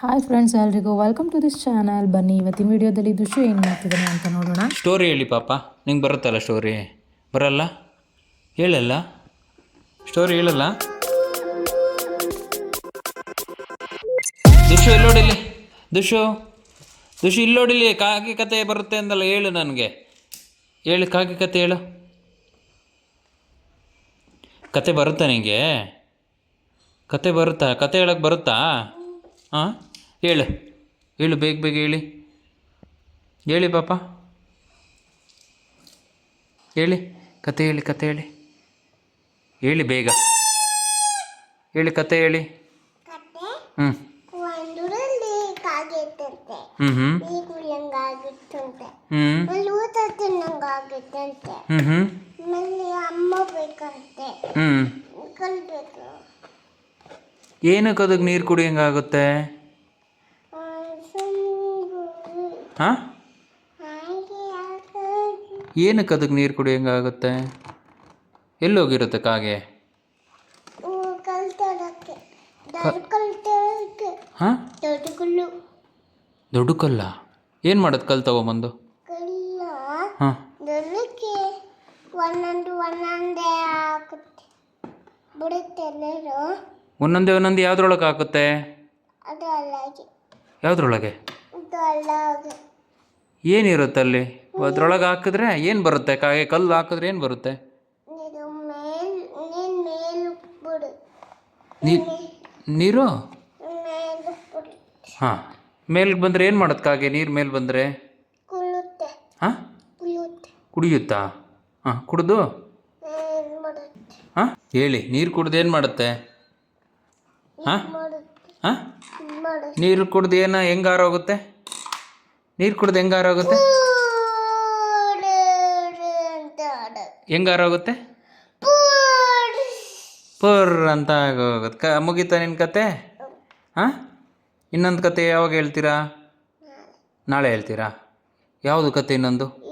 Hi friends ಎಲ್ರಿಗೂ welcome to this channel ಬನ್ನಿ, ಇವತ್ತಿನ ವಿಡಿಯೋದಲ್ಲಿ ದುಷು ಏನು ಮಾಡ್ತಿದ್ದಾನೆ ಅಂತ ನೋಡೋಣ. ಸ್ಟೋರಿ ಹೇಳಿ ಪಾಪ, ನಿಂಗೆ ಬರುತ್ತಲ್ಲ ಸ್ಟೋರಿ ಬರಲ್ಲ? ಹೇಳಲ್ಲ? ಸ್ಟೋರಿ ಹೇಳಲ್ಲ? ದುಷು ಇಲ್ಲೋಡಿಲಿ ದುಷು ಇಲ್ಲಿ ಇಲ್ಲೋಡಿಲಿ ಕಾಗಿ ಕತೆ ಬರುತ್ತೆ ಅಂದಲ್ಲ, ಹೇಳು ನನಗೆ. ಹೇಳು, ಕಾಗಿ ಕತೆ ಹೇಳು. ಕತೆ ಬರುತ್ತಾ ನಿಂಗೆ? ಕತೆ ಬರುತ್ತಾ? ಕತೆ ಹೇಳಕ್ಕೆ ಬರುತ್ತಾ? ಹಾಂ ಹೇಳು. ಹೇಳು ಬೇಗ ಬೇಗ ಹೇಳಿ. ಹೇಳಿ ಪಾಪ. ಹೇಳಿ ಕತೆ ಹೇಳಿ ಕತೆ ಹೇಳಿ. ಹೇಳಿ ಬೇಗ. ಹೇಳಿ ಕತೆ ಹೇಳಿ. ಹ್ಞೂ ಹ್ಞೂ ಹ್ಞೂ ಹ್ಞೂ ಹ್ಞೂ ಹ್ಞೂ ಏನಕ್ಕೆ ಅದಕ್ಕೆ ನೀರು ಕುಡಿಯಂಗಾಗುತ್ತೆ? ಹಾಂ. ಏನಕ್ಕೆ ಅದಕ್ಕೆ ನೀರು ಕುಡಿಯಂಗಾಗುತ್ತೆ ಎಲ್ಲೋಗಿರುತ್ತೆ ಕಾಗೆ? ಹೂ? ದೊಡ್ಡ ಕಲ್ಲು. ಕಲ್ಲ ಏನು ಮಾಡೋದು ಕಲ್ ತಗೊಂಬಂದು? ಕಲ್ಲ ಹಾಂ. ಒಂದೊಂದು ಒಂದೊಂದೇ ಬಿಡುತ್ತೆ ಒಂದೊಂದೇ ಒಂದೊಂದು ಯಾವ್ದ್ರೊಳಗೆ ಹಾಕುತ್ತೆ ಯಾವ್ದ್ರೊಳಗೆ? ಏನಿರುತ್ತೆ ಅಲ್ಲಿ ಅದ್ರೊಳಗೆ ಹಾಕಿದ್ರೆ ಏನು ಬರುತ್ತೆ? ಕಾಗೆ ಕಲ್ಲು ಹಾಕಿದ್ರೆ ಏನು ಬರುತ್ತೆ? ನೀರು? ಹಾಂ. ಮೇಲ್ಗೆ ಬಂದರೆ ಏನು ಮಾಡುತ್ತೆ ಕಾಗೆ? ನೀರು ಮೇಲೆ ಬಂದರೆ? ಹಾಂ? ಕುಡಿಯುತ್ತಾ? ಹಾಂ ಕುಡಿದು? ಹಾಂ ಹೇಳಿ. ನೀರು ಕುಡ್ದು ಏನು ಮಾಡುತ್ತೆ? ಹಾಂ? ಹಾಂ? ನೀರು ಕುಡ್ದು ಏನು ಹೆಂಗೆ ಆರೋಗುತ್ತೆ ನೀರು ಕುಡಿದು ಹೆಂಗೆ ಆರೋಗುತ್ತೆ ಅಂತ ಆಡ ಹೆಂಗೆ ಆರೋಗುತ್ತೆ ಪುರ್ ಅಂತ ಆಗೋಗುತ್ತೆ. ಕ, ಮುಗೀತಾ ನಿನ್ನ ಕತೆ? ಹಾಂ ಇನ್ನೊಂದು ಕತೆ ಯಾವಾಗ ಹೇಳ್ತೀರಾ? ನಾಳೆ ಹೇಳ್ತೀರಾ? ಯಾವುದು ಕತೆ ಇನ್ನೊಂದು?